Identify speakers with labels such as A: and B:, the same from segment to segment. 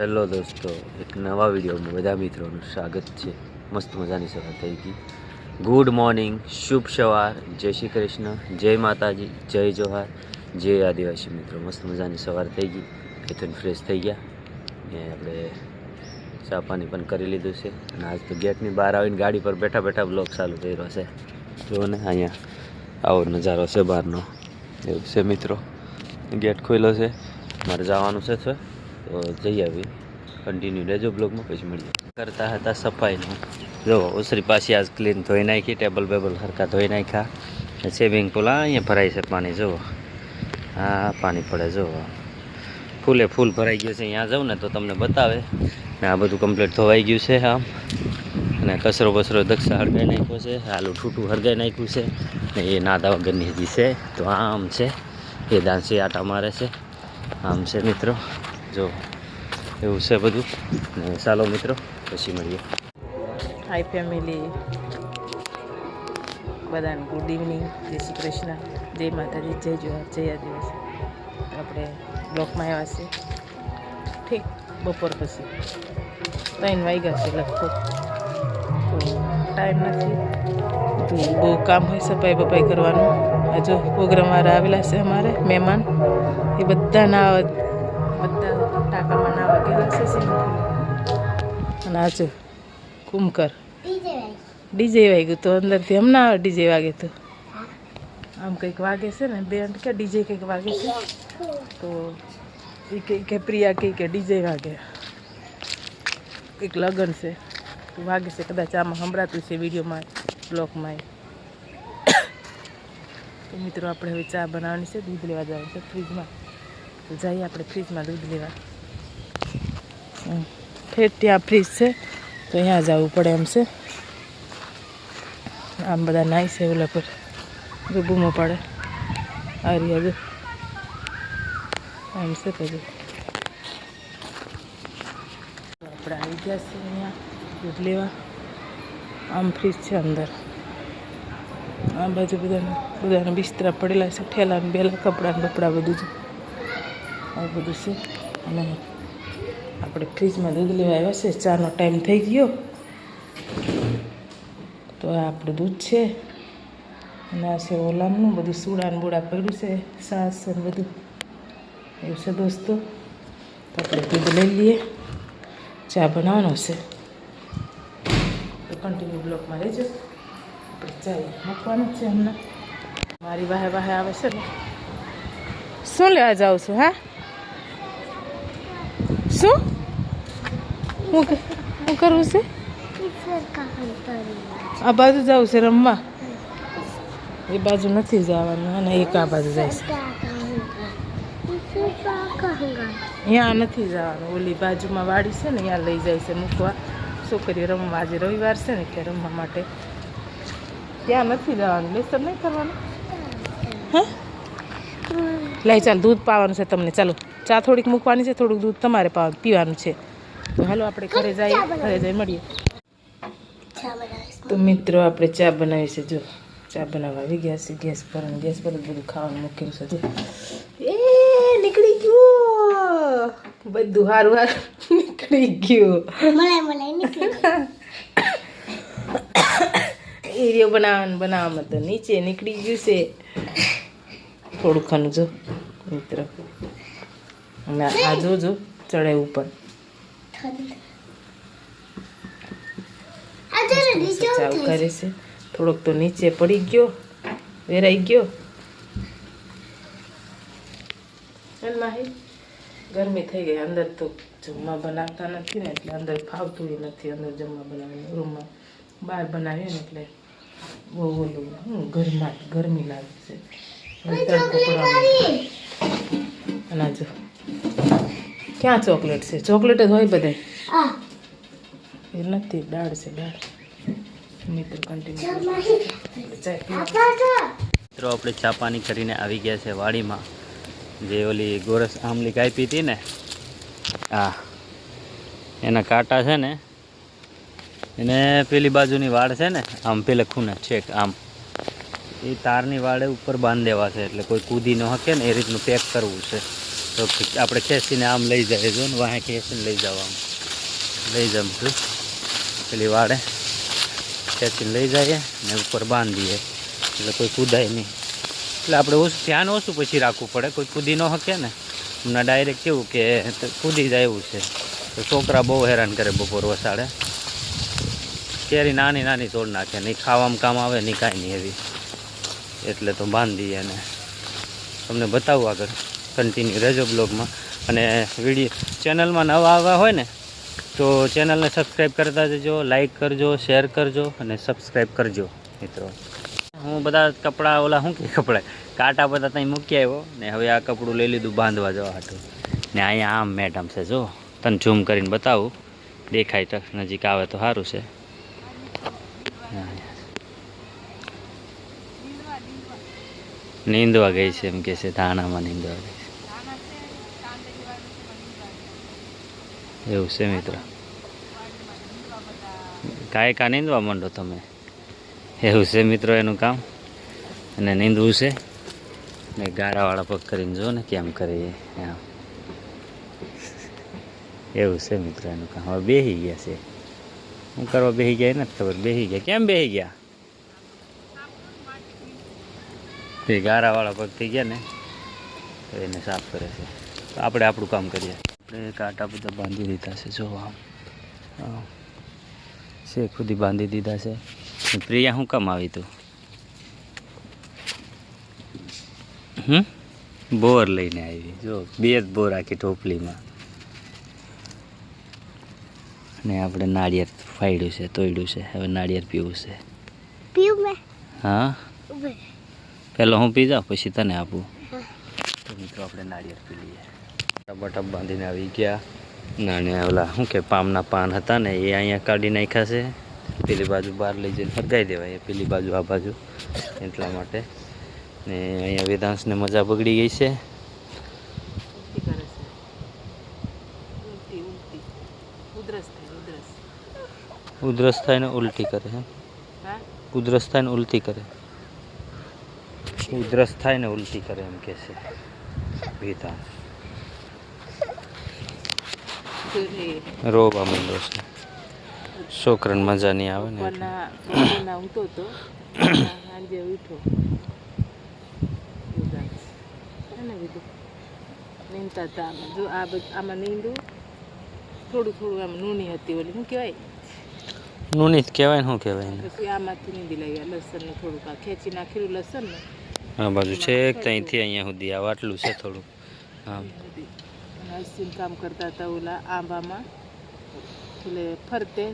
A: Hello દોસ્તો, એક નવા વિડીયોમાં બધા મિત્રોનું સ્વાગત છે. મસ્ત મજાની સવાર થઈ ગઈ. ગુડ મોર્નિંગ શુભ સવાર, જય શ્રી કૃષ્ણ, જય માતાજી, જય જોહાર, જય આદિવાસી મિત્રો. મસ્ત મજાની સવાર થઈ ગઈ ખેતન ફ્રેશ થઈ ગયા. ને આપણે ચા પાણી પણ કરી લીધું છે. અને આજ તો ગેટની બહાર આવીને ગાડી પર બેઠા બેઠા બ્લોક ચાલુ કર્યો છે. જુઓ ને, અહીંયા આવો નજારો છે બહારનો. એવું છે મિત્રો. ગેટ ખોલ્યો છે. મારે જવાનું છે તો જઈ આવી. કન્ટિન્યુ રહેજો બ્લોગમાં પછી મળીએ કરતા હતા સફાઈનું. જો, ઓસરી પાછી આજ ક્લીન ધોઈ નાખી ટેબલ બેબલ હરકા ધોઈ નાખ્યા. સ્વિમિંગ પુલ આ અહીંયા ભરાય છે પાણી, જુઓ. હા પાણી પડે, જુઓ. ફૂલે ફૂલ ભરાઈ ગયું છે, અહીંયા જાઉં ને તો તમને બતાવે. ને આ બધું કમ્પ્લીટ ધોવાઈ ગયું છે, આમ. અને કચરો બસરો દક્ષા હળગાઈ નાખ્યો છે, આલું ઠૂઠું હળગાઈ નાખ્યું છે. ને એ નાદા વગરની હજી છે, તો આમ છે. એ દાંસી આટા મારે છે. આમ છે, મિત્રો. જો, એવું છે બધું. ચાલો મિત્રો, પછી મળીએ.
B: હાય ફેમિલી બધાને ગુડ ઇવનિંગ જય શ્રી કૃષ્ણ. જય માતાજી, જય જોહાર, જય આદિવાસી. આપણે બ્લોકમાં આવ્યા છે ઠીક, બપોર પછી. ત્રણ વાગ્યા છે લગભગ. ટાઈમ નથી. તો બહુ કામ હોય સફાઈ બફાઈ કરવાનું. હજુ પ્રોગ્રામવાળા આવેલા છે અમારે, મહેમાન. એ બધાના બધા ટાંકામાં નાવા ગયેલા છે. અને કુમકર ડીજે વાગ્યું. તો અંદરથી હમણાં આવે ડીજે વાગે તો. આમ કંઈક વાગે છે ને બેન્ડ કે ડીજે કંઈક વાગે છે? તો એ કંઈ કે પ્રિયા કહે કે ડીજે વાગે. કંઈક લગ્ન છે. તો વાગે છે કદાચ આમાં સંભળાતું છે વિડીયોમાં બ્લોકમાં તો મિત્રો આપણે હવે ચા બનાવવાની છે દૂધ લેવા જવાનું છે ફ્રીજમાં. તો જઈએ આપણે ફ્રીજમાં દૂધ લેવા. ફેર ત્યાં ફ્રીજ છે, તો અહીંયા જવું પડે એમ છે. આમ બધા નાઈ છે ઓલા પર જો બૂમો પડે. આ રહ્યા એમ છે પછી આપણે આવી ગયા છે અહીંયા, દૂધ લેવા. આમ ફ્રીજ છે અંદર. આ બાજુ બધાને, બધાના બિસ્તરા પડેલા છે ઠેલા બેલા કપડાં ને બધું જ. આ બધું છે. અને આપણે ફ્રીજમાં દૂધ લેવા આવ્યા છે. ચાનો ટાઈમ થઈ ગયો. તો આ આપણું દૂધ છે. અને આ છે ઓલામનું, બધું સુડા ને બુડા પડ્યું છે. સાસ ને બધું. એવું છે દોસ્તો તો. આપણે દૂધ લઈ લઈએ. ચા બનાવવાનો છે. તો કન્ટિન્યુ બ્લોકમાં રહેજો. આપણે ચા મૂકવાનું છે હમણાં. મારી વાહે વાહે આવે છે ને. શું લેવા જાઉં છું, હા? શું? હું હું કરવું છે? આ બાજુ જવું છે રમવા. એ બાજુ નથી જવાનું અને એક આ બાજુ જાય છે. ત્યાં નથી જવાનું. ઓલી બાજુમાં વાડી છે ને ત્યાં લઈ જાય છે મૂકવા. છોકરીઓ રમવા. આજે રવિવાર છે ને કે રમવા માટે. ત્યાં નથી જવાનું. લેસર નહીં કરવાનું? હે? લઈ ચાલ દૂધ પાવાનું છે તમને. ચાલો ચા થોડીક મૂકવાની છે થોડુંક દૂધ તમારે પીવાનું છે. તો હાલો આપણે ઘરે જઈએ ઘરે જઈ મળીએ. તો મિત્રો આપણે ચા બનાવી છે જો. ચા બનાવવા આવી ગયા છે ગેસ પર ગેસ પર બધું ખાવાનું મૂક્યું છે જો. એ નીકળી ગયું. બધું હારું હારું નીકળી ગયું. એરિયો બનાવવાનું બનાવવામાં તો નીચે નીકળી ગયું છે. થોડું ખાનું જો મિત્ર. અને આ જોજો ચડે ઉપર. કરે છે. થોડોક તો નીચે પડી ગયો વેરાઈ ગયો. ગરમી થઈ ગઈ અંદર તો જમવા બનાવતા નથી ને એટલે અંદર ફાવતું નથી અંદર જમવા બનાવીને રૂમમાં બહાર બનાવીએ ને એટલે બહુ ઓલું હું ઘરમાં ગરમી લાગે છે. અને જો. ક્યાં ચોકલેટ છે? ચોકલેટ જ હોય બધે. એ નથી દાળ છે દાળ. મિત્ર
A: મિત્રો આપણે ચા પાણી કરીને આવી ગયા છે વાડીમાં. જે ઓલી ગોરસ આમલી કાપી હતી ને હા એના કાંટા છે ને એને પેલી બાજુની વાડ છે ને આમ પેલે ખૂને છેક આમ. એ તારની વાડે ઉપર બાંધી દેવા છે એટલે કોઈ કૂદી ન શકે ને એ રીતનું પેક કરવું છે. તો આપણે ખેંચીને આમ લઈ જાય જો ને વાહે ખેંચીને લઈ જાવ આમ લઈ જમ છું પેલી વાડે ખેંચીને લઈ જઈએ ને ઉપર બાંધીએ. એટલે કોઈ કૂદાય નહીં. એટલે આપણે ઓછું ધ્યાન ઓછું પછી રાખવું પડે. કોઈ કૂદી ન શકે ને. હમણાં ડાયરેક્ટ કેવું કે કૂદી જાય એવું છે. તો છોકરા બહુ હેરાન કરે બપોર વસાડે. કેરી નાની નાની તોડ નાખે. નહીં ખાવામાં કામ આવે, નહીં કાંઈ નહીં એવી. એટલે તો બાંધીએ ને. તમને બતાવું આગળ. કન્ટિન્યુ રહેજો બ્લોગમાં. અને વીડિયો ચેનલમાં નવા આવા હોય ને, તો ચેનલને સબસ્ક્રાઈબ કરતા જજો લાઇક કરજો શેર કરજો અને સબસ્ક્રાઈબ કરજો, મિત્રો. હું બધા કપડાં ઓલા શું કે કપડાં? કાંટા બધા ત્યાં મૂકી આવ્યો ને હવે આ કપડું લઈ લીધું બાંધવા જવા હતું ને અહીંયા આમ મેડમ છે, જો. તને ઝૂમ કરીને બતાવું. દેખાય તો, નજીક આવે તો સારું છે. નીંદવા ગઈ છે એમ કે છે, ધાણામાં નીંદવા ગઈ છે એવું છે મિત્ર. કાંઈ કા નીંદવા માંડો તમે. એવું છે મિત્રો એનું કામ. અને નીંદવું છે. ને ગારાવાળા પગ કરીને જુઓ ને કેમ કરીએ એમ એવું છે મિત્રો એનું કામ. હવે બેસી ગયા છે. શું કરવા બેસી ગયા નથી ખબર. બેસી ગયા. કેમ બેસી ગયા? તે ગારાવાળા પગ થઈ ગયા ને. એને સાફ કરે છે. આપણે આપણું કામ કરીએ. આપણે કાંટા બધા બાંધી દીધા છે જો આમ. છે ખુદી બાંધી દીધા છે. પ્રિયા શું કામ આવી તું? હમ? બોર લઈને આવી. જો બે જ બોર આખી ટોપલીમાં ને આપણે નાળિયેર ફાડ્યું છે તોડ્યું છે. હવે નાળિયેર પીવું છે.
C: પીવું મેં?
A: હા? પહેલો હું પી જાઉં પછી તને આપું. તો મિત્રો આપણે નાળિયેર પી લઈએ. ટપ બાંધીને આવી ગયા. નાને ઓલા શું કે પામના પાન હતા ને એ અહીંયા કાઢી નાખ્યા છે. પેલી બાજુ બહાર લઈ જઈને હરગાઈ દેવાય પેલી બાજુ આ બાજુ. એટલા માટે. ને અહીંયા વેદાંશને મજા બગડી ગઈ છે.
B: ઉધરસ થાય
A: ને ઉલટી કરે હે? ઉધરસ થાય ને ઉલટી કરે. ઉધરસ થાય ને ઉલટી કરે એમ કે છે વેદાંશ. રોવા માંડો છે. છોકરાને મજા નહીં આવે ને
B: ઊંઘતો હતો સાંજે ઉઠો હે નીંદતા હતા જો આ બધું આમાં નીંદું. થોડું થોડું આમ નૂની હતી ઓલી. શું કહેવાય?
A: નૂની જ કહેવાય ને શું કહેવાય
B: પછી આમાંથી નીંદી લાગ્યા લસણનું થોડુંક આ ખેંચી નાખેલું લસણ ને
A: આ બાજુ છેક ત્યાંથી અહીંયા સુધી. આ આટલું છે થોડું આમ
B: હસીન કામ કરતા હતા ઓલા આંબામાં. એટલે ફરતે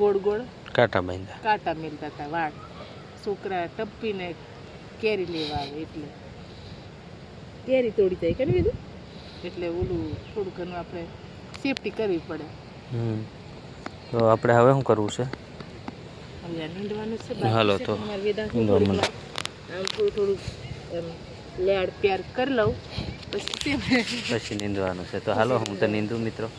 B: ગોળ ગોળ
A: કાંટા બાંધ્યા.
B: કાંટા મેલતા હતા વાળ. છોકરા ટપ્પીને કેરી લેવા આવે એટલે. કેરી તોડી જાય કે ને એટલે ઓલું થોડું ઘણું આપણે સેફટી કરવી પડે.
A: તો આપણે હવે શું કરવું છે? હાલો તો
B: થોડું થોડું એમ લેડ પ્યાર કરી લઉં. પછી
A: નીંદવાનું છે? તો હાલો હું તો નીંદું મિત્રો.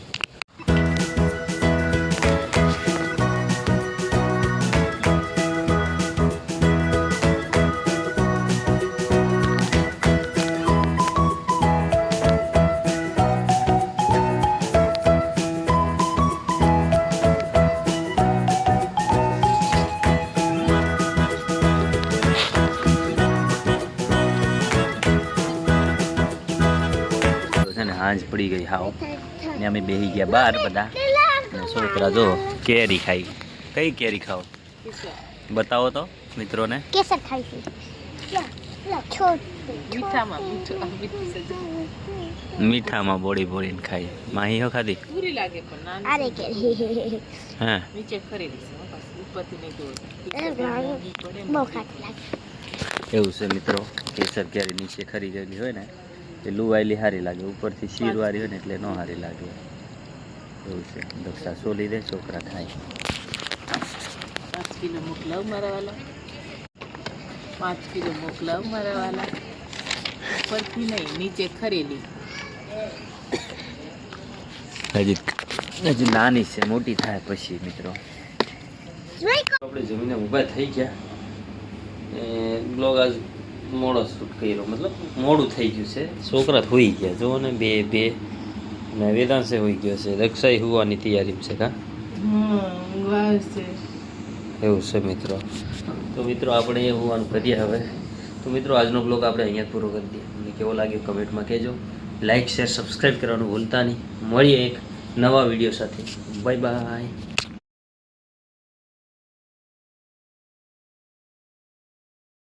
A: ને હાંજ પડી ગઈ હાવ. ને અમે બેસી ગયા બહાર બધા. ને છોકરા જો કેરી ખાઈ. કઈ કેરી ખાઓ? બતાવો તો મિત્રોને.
C: કેસર ખાઈ
B: મીઠામાં સજ
A: મીઠામાં બોળી બોળીને ખાઈ. માહી ખાધી?
B: પૂરી લાગે પણ
C: અરે કે
A: હા.
B: નીચે ને.
C: લાગે.
A: એવું છે મિત્રો. કેસર કેરી નીચે ખરી ગયેલી હોય ને એ લુવાયેલી સારી લાગે. ઉપરથી શીરવાળી હોય ને એટલે ન સારી લાગે. એવું છે. દક્ષા સોલી દે છોકરા ખાય.
B: પાંચ કિલો મોકલાવ મારા વાલા પાંચ કિલો મોકલાવ મારા વાલા ઉપરથી નહીં નીચે ખરેલી.
A: હજી હજી નાની છે મોટી થાય પછી મિત્રો. આપણે જમીને ઊભા થઈ ગયા. એ બ્લોગ આજ મોડો શૂટ કર્યો. મતલબ મોડું થઈ ગયું છે. છોકરા હોઈ ગયા. જુઓ ને બે બે ને વેદાંશે હોઈ ગયો છે. રક્ષાઈ હોવાની તૈયારી છે કા?
B: હમ વાસ છે.
A: એવું છે મિત્રો. તો મિત્રો આપણે એ હોવાનું કરીએ હવે. તો મિત્રો આજનો બ્લોગ આપણે અહીંયા જ પૂરો કરી દઈએ. મને કેવો લાગ્યો કમેન્ટમાં કહેજો. લાઇક શેર સબસ્ક્રાઈબ કરવાનું ભૂલતા નહીં. મળીએ એક નવા વીડિયો સાથે. Bye bye